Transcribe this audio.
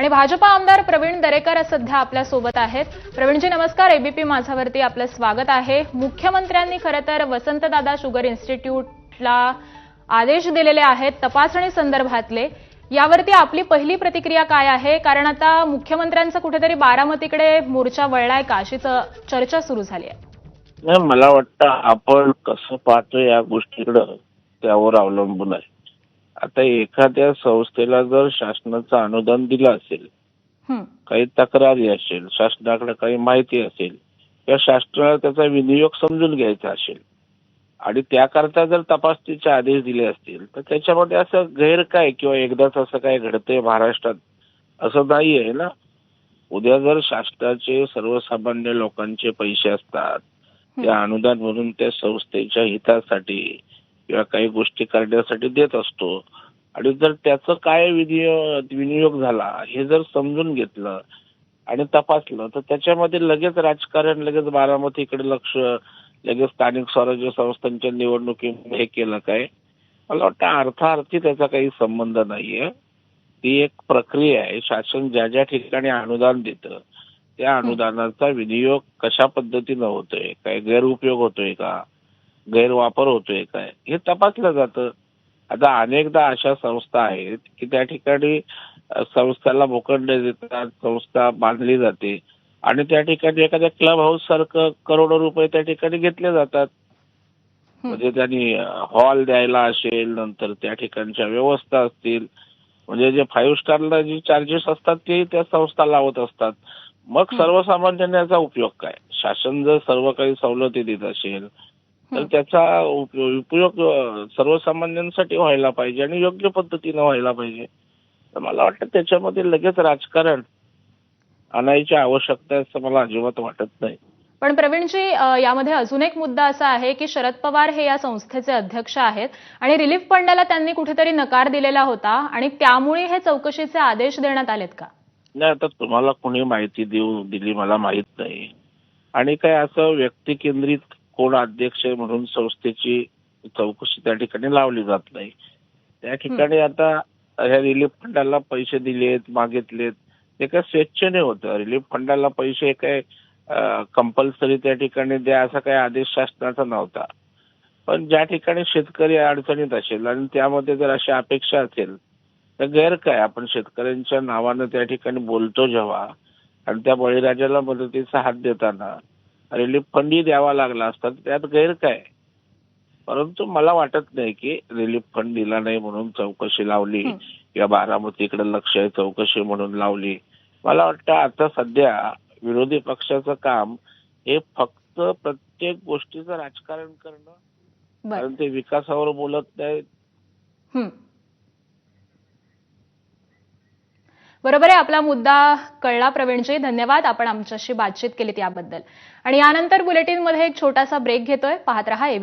आणि भाजपा आमदार प्रवीण दरेकर सध्या आपल्यासोबत आहेत. प्रवीणजी नमस्कार. एबीपी माझावरती आपलं स्वागत आहे. मुख्यमंत्र्यांनी खरं तर वसंतदादा शुगर इन्स्टिट्यूटला आदेश दिलेले आहेत तपासणी संदर्भातले. यावरती आपली पहिली प्रतिक्रिया काय आहे? कारण आता मुख्यमंत्र्यांचं कुठेतरी बारामतीकडे मोर्चा वळलाय का? अशी चर्चा सुरू झाली आहे. मला वाटतं आपण कसं पाहतो या गोष्टीकडं त्यावर अवलंबून आहे. आता एखाद्या संस्थेला जर शासनाचं अनुदान दिलं असेल काही तक्रारी असेल शासनाकडे काही माहिती असेल किंवा शासनाला त्याचा विनियोग समजून घ्यायचा असेल आणि त्याकरता जर तपासणीचे आदेश दिले असतील तर त्याच्यामध्ये असं गैर काय किंवा एकदाच असं काय घडतंय महाराष्ट्रात? असं नाही आहे ना. उद्या जर शासनाचे सर्वसामान्य लोकांचे पैसे असतात त्या अनुदान म्हणून त्या संस्थेच्या हितासाठी किंवा काही गोष्टी करण्यासाठी देत असतो. आणि जर त्याचं काय विनियोग विनियोग झाला हे जर समजून घेतलं आणि तपासलं तर त्याच्यामध्ये लगेच राजकारण लगेच बारामतीकडे लक्ष लगेच स्थानिक स्वराज्य संस्थांच्या निवडणुकीमध्ये हे केलं काय? मला वाटतं अर्थार्थी त्याचा काही संबंध नाहीये. ती एक प्रक्रिया आहे. शासन ज्या ज्या ठिकाणी अनुदान देतं त्या अनुदानाचा विनियोग कशा पद्धतीनं होतोय? काय गैरउपयोग होतोय का? गैरवापर होतोय काय हे तपासलं जातं. आता अनेकदा अशा संस्था आहेत की त्या ठिकाणी संस्थाला भूखंड देतात संस्था बांधली जाते आणि त्या ठिकाणी एखाद्या क्लब हाऊस सारखं करोडो रुपये त्या ठिकाणी घेतले जातात. म्हणजे त्यांनी हॉल द्यायला असेल नंतर त्या ठिकाणच्या व्यवस्था असतील. म्हणजे जे फाईव्ह स्टारला जे चार्जेस असतात ते त्या संस्था लावत असतात. मग. सर्वसामान्यांना याचा उपयोग काय? शासन जर सर्व काही सवलती देत असेल तर. त्याचा उप- उपयोग सर्वसामान्यांसाठी व्हायला पाहिजे आणि योग्य पद्धतीनं व्हायला पाहिजे. तर मला वाटतं त्याच्यामध्ये लगेच राजकारण आणायची आवश्यकता आहे असं मला अजिबात वाटत नाही. पण प्रवीणजी यामध्ये अजून एक मुद्दा असा आहे की शरद पवार हे या संस्थेचे अध्यक्ष आहेत आणि रिलीफ फंडाला त्यांनी कुठेतरी नकार दिलेला होता आणि त्यामुळे हे चौकशीचे आदेश देण्यात आलेत का? नाही आता तुम्हाला कोणी माहिती देऊ दिली मला माहीत नाही. आणि काय असं व्यक्ती केंद्रित कोण अध्यक्ष म्हणून संस्थेची चौकशी त्या ठिकाणी लावली जात नाही. त्या ठिकाणी आता ह्या रिलीफ फंडाला पैसे दिलेत मागितलेत. ते काय स्वेच्छेने होतं. रिलीफ फंडाला पैसे काय कंपल्सरी त्या ठिकाणी द्या असा काही आदेश शासनाचा नव्हता. पण ज्या ठिकाणी शेतकरी अडचणीत असेल आणि त्यामध्ये जर अशी अपेक्षा असेल तर गैर काय? आपण शेतकऱ्यांच्या नावानं त्या ठिकाणी बोलतो जेव्हा. आणि त्या बळीराजाला मदतीचा हात देताना रिलीफ फंडही द्यावा लागला असता तर त्यात गैर काय? परंतु मला वाटत नाही की रिलीफ फंड दिला नाही म्हणून चौकशी लावली. किंवा बारामतीकडे लक्ष आहे चौकशी म्हणून लावली. मला वाटतं आता सध्या विरोधी पक्षाचं काम हे फक्त प्रत्येक गोष्टीचं राजकारण करणं कारण ते विकासावर बोलत नाहीत हं. बरोबर आहे आपला मुद्दा कळला प्रवीणजी. धन्यवाद आपण आमच्याशी बातचीत केलीत याबद्दल. आणि यानंतर बुलेटिनमध्ये एक छोटासा ब्रेक घेतोय. पाहत रहा एबी